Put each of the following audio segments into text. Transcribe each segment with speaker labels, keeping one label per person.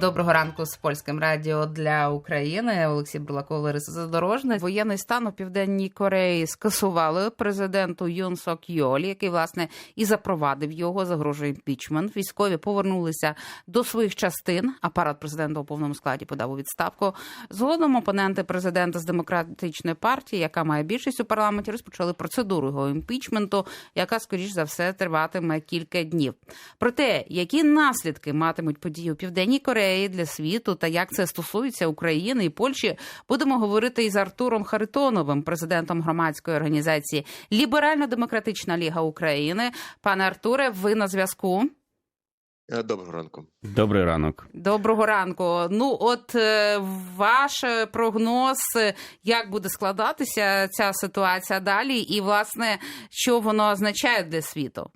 Speaker 1: Доброго ранку з польським радіо для України. Олексій Бурлаков, Лариса Задорожна. Воєнний стан у південній Кореї скасували президенту Юн Сок Йоль, який власне і запровадив його. Загрожує імпічмент. Військові повернулися до своїх частин. Апарат президента у повному складі подав у відставку. Згодом опоненти президента з демократичної партії, яка має більшість у парламенті, розпочали процедуру його імпічменту, яка скоріш за все триватиме кілька днів. Про те, які наслідки матимуть події у південній Кореї для світу та як це стосується України і Польщі, будемо говорити із Артуром Харитоновим, президентом громадської організації Ліберально-демократична Ліга України. Пане Артуре, ви на зв'язку.
Speaker 2: Е, Доброго ранку.
Speaker 3: Добрий ранок.
Speaker 1: Доброго ранку. Ну, от е, ваш прогноз, е, як буде складатися ця ситуація далі, і власне що воно означає для світу?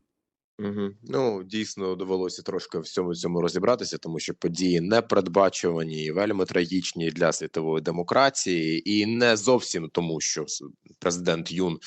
Speaker 2: Угу. Ну дійсно довелося трошки в цьому цьому розібратися, тому що події непередбачувані, вельми трагічні для світової демократії, і не зовсім тому, що президент Юн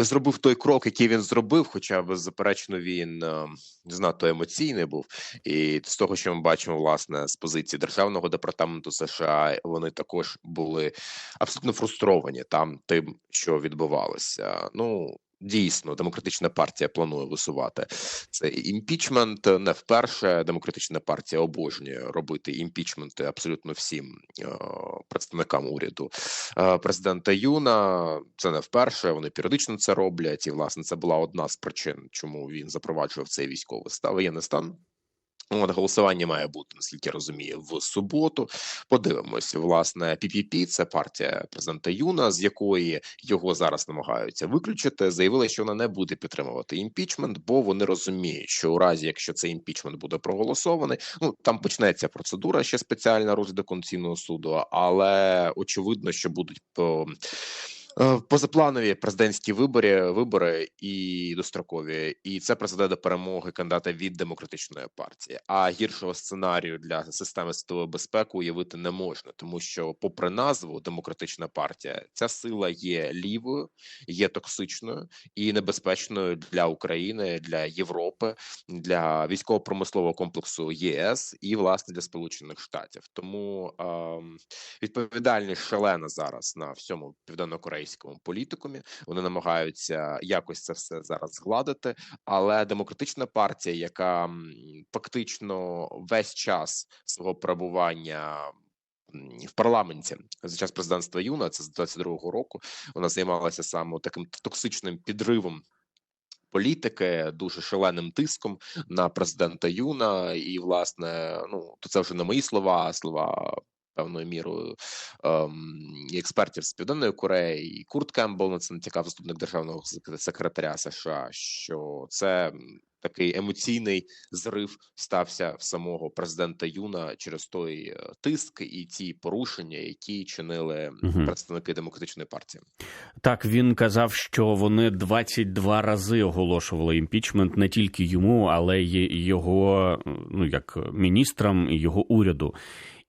Speaker 2: е, зробив той крок, який він зробив, хоча беззаперечно він е, знато емоційний був. І з того, що ми бачимо, власне, з позиції державного департаменту США, вони також були абсолютно фрустровані там тим, що відбувалося. Ну. Дійсно, демократична партія планує висувати цей імпічмент. Не вперше демократична партія обожнює робити імпічменти абсолютно всім е, представникам уряду е, президента Юна. Це не вперше. Вони періодично це роблять. І власне це була одна з причин, чому він запроваджував цей військовий стан воєнний стан. От голосування має бути, наскільки я розумію, в суботу. Подивимось, власне, PPP – це партія президента Юна, з якої його зараз намагаються виключити. Заявили, що вона не буде підтримувати імпічмент, бо вони розуміють, що у разі, якщо цей імпічмент буде проголосований, ну там почнеться процедура ще спеціальна розгляду Конституційного суду, але очевидно, що будуть по. Е, Позапланові президентські вибори, вибори і дострокові, і це призведе до перемоги кандидата від демократичної партії. А гіршого сценарію для системи світової безпеки уявити не можна, тому що, попри назву, демократична партія, ця сила є лівою, є токсичною і небезпечною для України, для Європи, для військово-промислового комплексу ЄС і власне для Сполучених Штатів. Тому ем, відповідальність шалена зараз на всьому південнокорейському політикумі. Вони намагаються якось це все зараз згладити. Але демократична партія, яка фактично весь час свого перебування. В парламенті за час президентства Юна, це з 22-го року, вона займалася саме таким токсичним підривом політики, дуже шаленим тиском на президента Юна. І, власне, ну то це вже не мої слова, а слова певною мірою ем, і експертів з південної Кореї, і Курт Кембл, ну, це не цікав заступник державного секретаря США. Що це такий емоційний зрив стався в самого президента Юна через той е, тиск і ті порушення, які чинили
Speaker 3: Мгм.
Speaker 2: представники демократичної партії.
Speaker 3: Так він казав, що вони 22 рази оголошували імпічмент не тільки йому, але й його ну як міністрам і його уряду.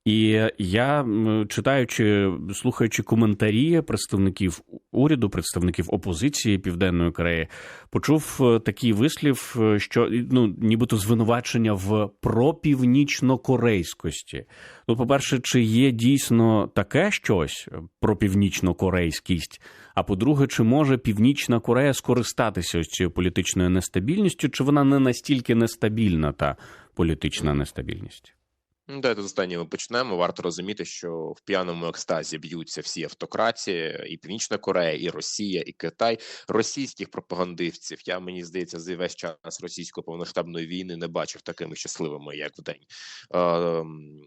Speaker 3: І я читаючи, слухаючи коментарі представників уряду, представників опозиції Південної Кореї, почув е, такий вислів, е, що ну нібито звинувачення в пропівнічнокорейськості. Ну, по-перше, чи є дійсно таке щось про північнокорейськість? А по-друге, чи може Північна Корея скористатися ось цією політичною нестабільністю, чи вона не настільки нестабільна та політична нестабільність?
Speaker 2: Ну, Давайте з останнього почнемо. Варто розуміти, що в п'яному екстазі б'ються всі автократії, і Північна Корея, і Росія, і Китай. Російських пропагандистів я мені здається, за весь час російської повноштабної війни не бачив такими щасливими, як в день. ем,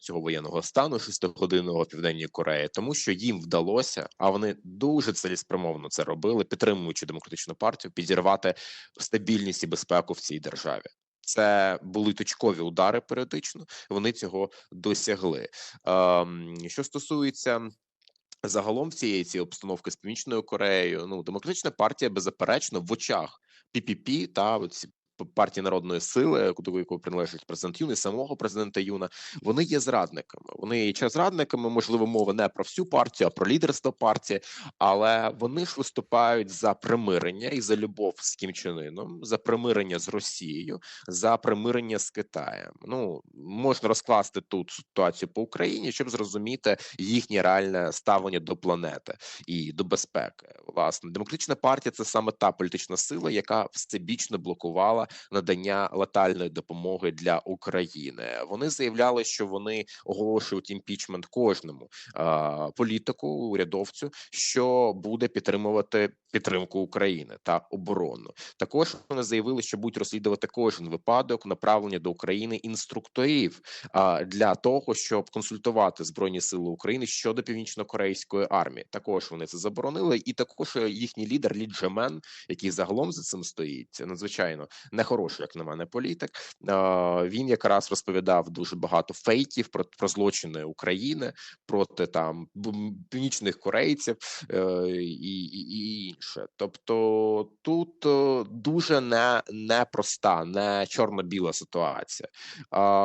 Speaker 2: Цього воєнного стану шестигодинного південній Кореї, тому що їм вдалося, а вони дуже цілеспрямовно це робили, підтримуючи демократичну партію, підірвати стабільність і безпеку в цій державі. Це були точкові удари періодично. Вони цього досягли. Ем, що стосується загалом всієї цієї обстановки з північною Кореєю, ну демократична партія беззаперечно в очах PPP та ці партії народної сили, до якої приналежить президент Юн, і самого президента Юна, вони є зрадниками. Вони є чи зрадниками, можливо, мова не про всю партію, а про лідерство партії, але вони ж виступають за примирення і за любов з Кім Чен Іном, за примирення з Росією, за примирення з Китаєм. Ну можна розкласти тут ситуацію по Україні, щоб зрозуміти їхнє реальне ставлення до планети і до безпеки. Власне, демократична партія це саме та політична сила, яка всебічно блокувала надання летальної допомоги для України. Вони заявляли, що вони оголошують імпічмент кожному а, політику, урядовцю, що буде підтримувати підтримку України та оборону. Також вони заявили, що будуть розслідувати кожен випадок направлення до України інструкторів а, для того, щоб консультувати збройні сили України щодо північно-корейської армії. Також вони це заборонили, і також їхній лідер Лі Джемен, який загалом за цим стоїть, надзвичайно нехороший, як на мене, політик. Він якраз розповідав дуже багато фейків про, про злочини України проти там північних корейців е, і, і, і інше. Тобто тут е, дуже не непроста, не чорно-біла ситуація.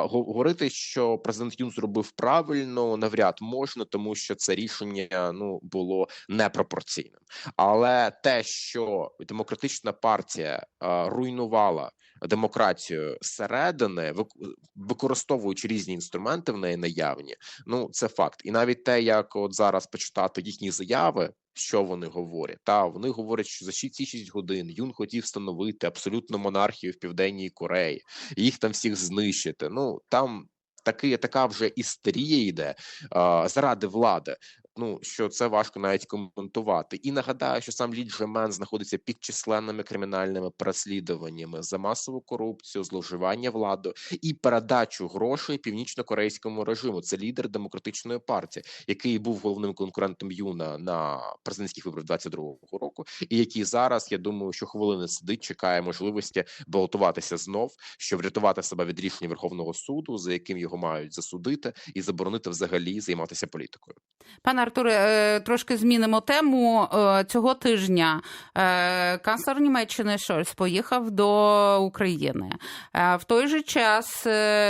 Speaker 2: Говорити, що президент Юн зробив правильно, навряд можна, тому що це рішення ну було непропорційним. Але те, що демократична партія руйнувала демократію зсередини, вик- використовуючи різні інструменти в неї наявні, ну це факт. І навіть те, як от зараз почитати їхні заяви. Що вони говорять? Та вони говорять, що за ці 6 годин Юн хотів встановити абсолютну монархію в південній Кореї, їх там всіх знищити. Ну там таки така вже істерія йде а, заради влади. Ну що це важко навіть коментувати. І нагадаю, що сам Лі Джемен знаходиться під численними кримінальними переслідуваннями за масову корупцію, зловживання владою і передачу грошей північно-корейському режиму. Це лідер демократичної партії, який був головним конкурентом Юна на президентських виборах 22-го року, і який зараз, я думаю, що хвилини сидить, чекає можливості балотуватися знов, щоб врятувати себе від рішення Верховного суду, за яким його мають засудити, і заборонити взагалі займатися політикою.
Speaker 1: Пане Артуре, е, трошки змінимо тему. Е, Цього тижня е, канцлер Німеччини Шольц поїхав до України. В той же час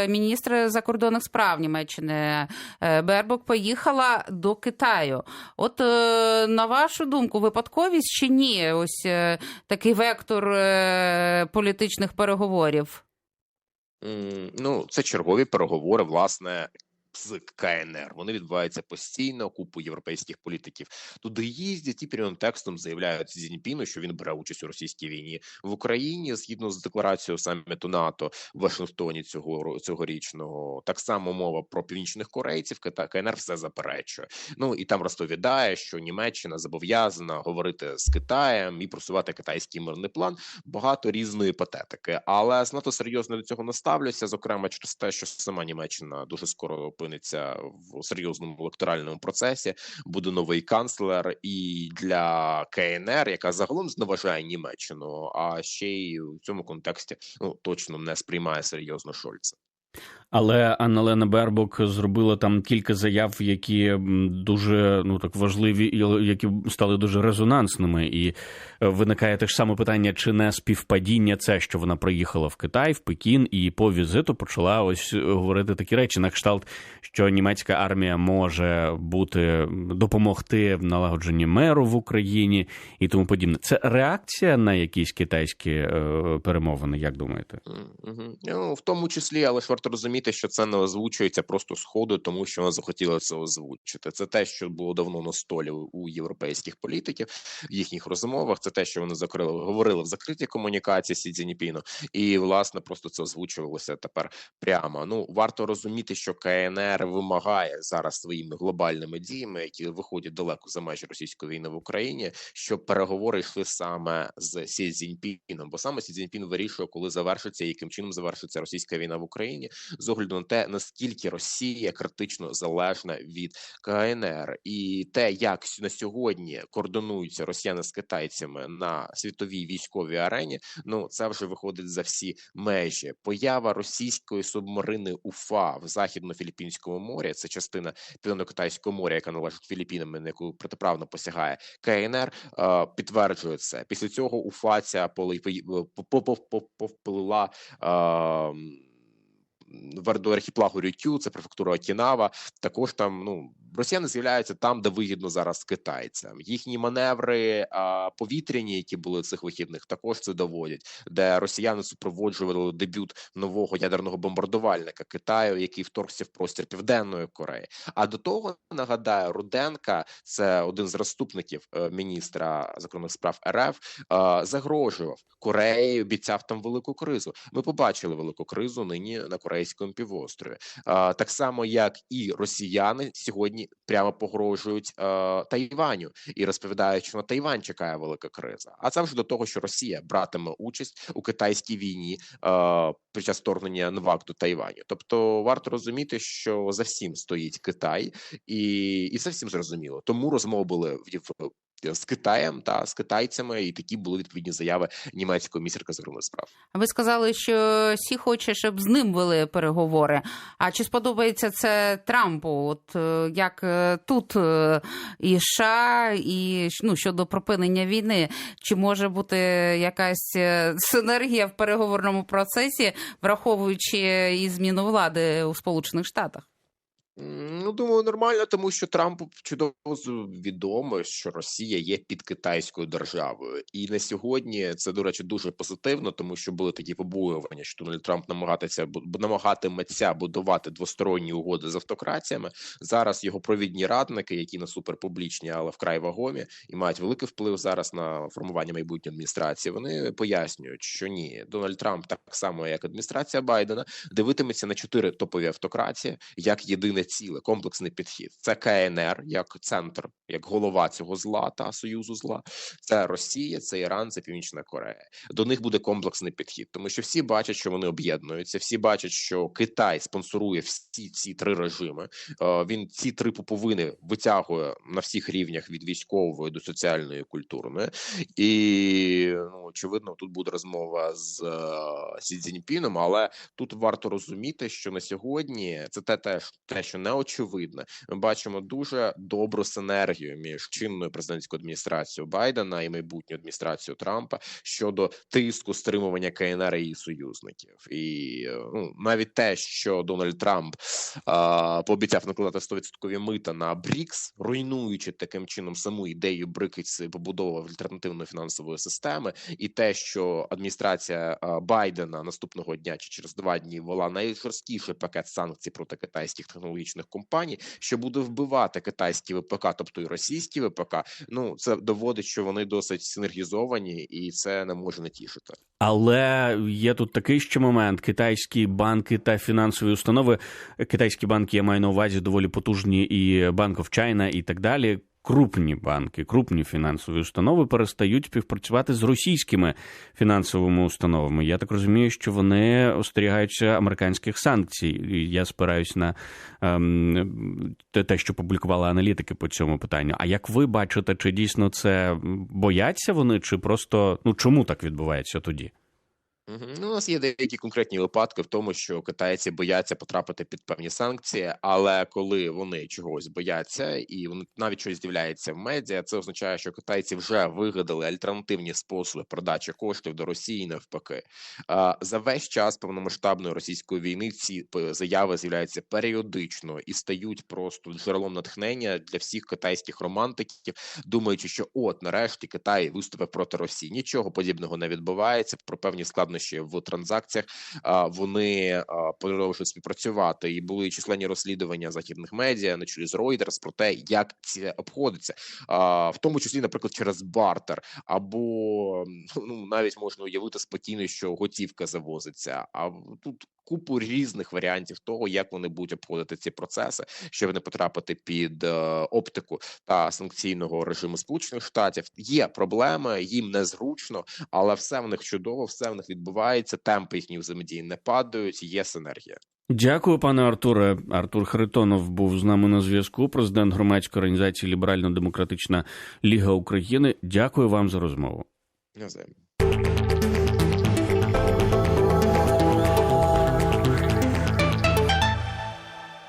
Speaker 1: міністр закордонних справ Німеччини Бербок поїхала до Китаю. От на вашу думку, випадковість чи ні? Ось такий вектор політичних переговорів.
Speaker 2: Ну, це чергові переговори, власне. З КНР вони відбуваються постійно. Купу європейських політиків туди їздять і прямим текстом заявляють Сі Цзіньпіну, що він бере участь у російській війні в Україні згідно з декларацією саміту НАТО в Вашингтоні цього цьогорічного. Так само мова про північних корейців. КНР все заперечує. Ну і там розповідає, що Німеччина зобов'язана говорити з Китаєм і просувати китайський мирний план. Багато різної патетики, але знато серйозно до цього не ставлюся. Зокрема, через те, що сама Німеччина дуже скоро опиниться в серйозному електоральному процесі. Буде новий канцлер, і для КНР, яка загалом зневажає Німеччину, а ще й у цьому контексті ну точно не сприймає серйозно Шольца.
Speaker 3: Але Анна-Лена Бербок зробила там кілька заяв, які дуже ну так важливі, і які стали дуже резонансними. І е, виникає те ж саме питання: чи не співпадіння це, що вона приїхала в Китай, в Пекін, і по візиту почала ось е, говорити такі речі на кшталт, що німецька армія може бути допомогти в налагодженні меру в Україні і тому подібне. Це реакція на якісь китайські е, перемовини, як думаєте?
Speaker 2: Ну, в тому числі, але ж варто розуміти, що це не озвучується просто з ходу, тому що вона захотіла це озвучити. Це те, що було давно на столі у- у європейських політиків в їхніх розмовах. Це те, що вони закрили, говорили в закритій комунікації Сі Цзіньпіну, і власне просто це озвучувалося тепер прямо. Ну варто розуміти, що КНР вимагає зараз своїми глобальними діями, які виходять далеко за межі російської війни в Україні, щоб переговори йшли саме з Сі Цзіньпіном, бо саме Сі Цзіньпін вирішує, коли завершиться і яким чином завершиться російська війна в Україні. З огляду на те, наскільки Росія критично залежна від КНР, і те, як на сьогодні координуються росіяни з китайцями на світовій військовій арені. Ну це вже виходить за всі межі. Поява російської субмарини УФА в західно-філіппінському морі. Це частина південно-китайського моря, яка належить Філіппінам, на яку протиправно посягає КНР. е, Підтверджує це. Після цього УФА ця повплила. В- до архіпелагу Рютю, це префектура Окінава. Також там ну росіяни з'являються там, де вигідно зараз китайцям. Їхні маневри а, повітряні, які були цих вихідних, також це доводять, де росіяни супроводжували дебют нового ядерного бомбардувальника Китаю, який вторгся в простір Південної Кореї. А до того нагадаю, Руденка, це один з заступників е, міністра закордонних справ РФ, е, загрожував Кореї, обіцяв там велику кризу. Ми побачили велику кризу нині на корейському півострові. Так само, як і росіяни сьогодні прямо погрожують Тайваню і розповідають, що на Тайвань чекає велика криза. А це вже до того, що Росія братиме участь у китайській війні під час вторгнення НВАК до Тайваню. Тобто варто розуміти, що за всім стоїть Китай, і, і це всім зрозуміло. Тому розмови були в- з Китаєм та з китайцями, і такі були відповідні заяви німецького міністра закордонних справ.
Speaker 1: Ви сказали, що Сі хоче, щоб з ним вели переговори. А чи сподобається це Трампу? От е, як тут і США, і ну щодо припинення війни, чи може бути якась е, синергія в переговорному процесі, враховуючи і зміну влади у Сполучених Штатах?
Speaker 2: Ну, думаю, нормально, тому що Трампу чудово відомо, що Росія є під китайською державою, і на сьогодні це до речі дуже позитивно, тому що були такі побоювання, що Дональд Трамп намагатися намагатиметься будувати двосторонні угоди з автократіями. Зараз його провідні радники, які не суперпублічні, але вкрай вагомі, і мають великий вплив зараз на формування майбутньої адміністрації. Вони пояснюють, що ні, Дональд Трамп, так само як адміністрація Байдена, дивитиметься на чотири топові автократії як єдине ціле, комплексний підхід. Це КНР як центр, як голова цього зла та союзу зла. Це Росія, це Іран, це Північна Корея. До них буде комплексний підхід, тому що всі бачать, що вони об'єднуються. Всі бачать, що Китай спонсорує всі ці три режими. Е, Він ці три пуповини витягує на всіх рівнях від військової до соціальної культурної. І ну очевидно, тут буде розмова з е, Сі Цзіньпіном, але тут варто розуміти, що на сьогодні це те, теж те, що не очевидне. Ми бачимо дуже добру синергію між чинною президентською адміністрацією Байдена і майбутньою адміністрацією Трампа щодо тиску стримування КНР і її союзників, і е, ну навіть те, що Дональд Трамп а, пообіцяв накладати 100% мита на БРІКС, руйнуючи таким чином саму ідею БРИКС побудови альтернативної фінансової системи, і те, що адміністрація Байдена наступного дня чи через два дні ввела найжорсткіший пакет санкцій проти китайських технологічних компаній, що буде вбивати китайські ВПК, тобто і російські ВПК. Ну це доводить, що вони досить синергізовані, і це не може не тішити.
Speaker 3: Але є тут такий ще момент: китайські банки та фінансові установи. Китайські банки я маю на увазі доволі потужні, і Bank of China, і так далі. Крупні банки, крупні фінансові установи перестають співпрацювати з російськими фінансовими установами. Я так розумію, що вони остерігаються американських санкцій. Я спираюсь на ем, те, що публікували аналітики по цьому питанню. А як ви бачите, чи дійсно це бояться вони, чи просто ну чому так відбувається тоді?
Speaker 2: Ну, у нас є деякі конкретні випадки в тому, що китайці бояться потрапити під певні санкції, але коли вони чогось бояться і вони навіть щось з'являється в медіа, це означає, що китайці вже вигадали альтернативні способи продачі коштів до Росії навпаки. За весь час повномасштабної російської війни ці заяви з'являються періодично і стають просто джерелом натхнення для всіх китайських романтиків, думаючи, що от нарешті Китай виступив проти Росії. Нічого подібного не відбувається. Про певні складнощі в транзакціях вони продовжують співпрацювати. І були численні розслідування західних медіа на чолі з Reuters про те, як це обходиться, в тому числі, наприклад, через бартер, або ну навіть можна уявити спокійно, що готівка завозиться. А тут купу різних варіантів того, як вони будуть обходити ці процеси, щоб не потрапити під е, оптику та санкційного режиму Сполучених Штатів. Є проблеми, їм незручно, але все в них чудово, все в них відбувається. Темпи їхніх взаємодії не падають. Є синергія.
Speaker 3: Дякую, пане Артуре. Артур Харитонов був з нами на зв'язку. Президент громадської організації Ліберально-Демократична Ліга України. Дякую вам за розмову.
Speaker 2: Навзаєм.